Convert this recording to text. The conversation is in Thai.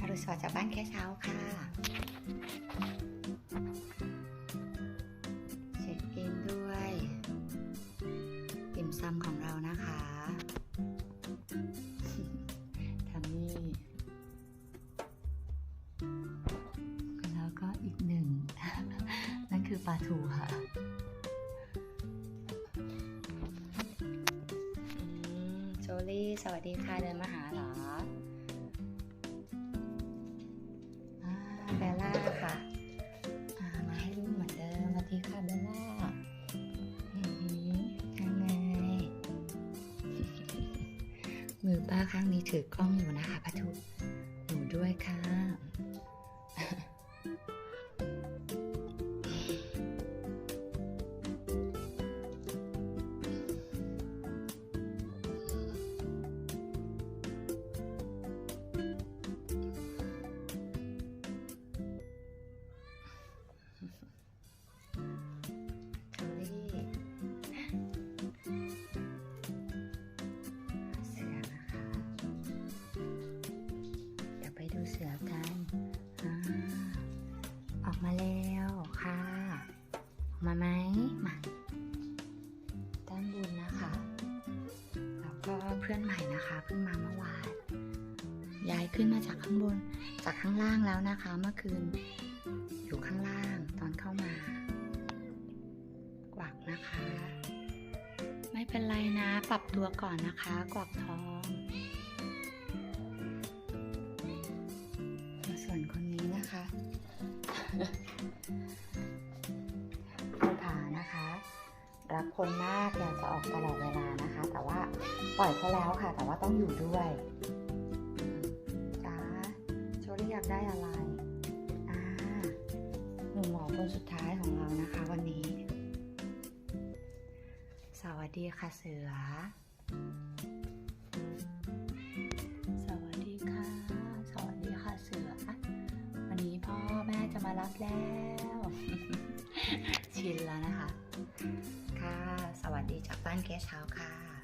อรุณสวัสดิ์จากบ้านแค่เช้าค่ะ เช็คอินด้วยติ่มซำของเรานะคะทางนี้แล้วก็อีกหนึ่ง นั่นคือปลาทูค่ะโจลี่ สวัสดีค่ะ เดินมาหาเหรอ มือป้าข้างนี้ถือกล้องอยู่นะคะปะทุหนูด้วยค่ะ มาแล้วค่ะ มาไหมมาด้านบนนะคะ แล้วก็เพื่อนใหม่นะคะเพิ่งมาเมื่อวานย้ายขึ้นมาจากข้างบนจากข้างล่างแล้วนะคะ เมื่อคืน อยู่ข้างล่างตอนเข้ามากวักนะคะ ไม่เป็นไรนะ ปรับตัวก่อนนะคะ กวักท้องส่วนคนนี้นะคะ รักคนมากอยากจะออกตลอดเวลานะคะ แต่ว่าปล่อยเขาแล้วค่ะ แต่ว่าต้องอยู่ด้วยจ้าโชลี่อยากได้อะไรอ่าหนุ่มหมอคนสุดท้ายของเรานะคะ วันนี้ สวัสดีค่ะเสือสวัสดีค่ะสวัสดีค่ะเสือวันนี้พ่อแม่จะมารับแล้ว Guest House ค่ะ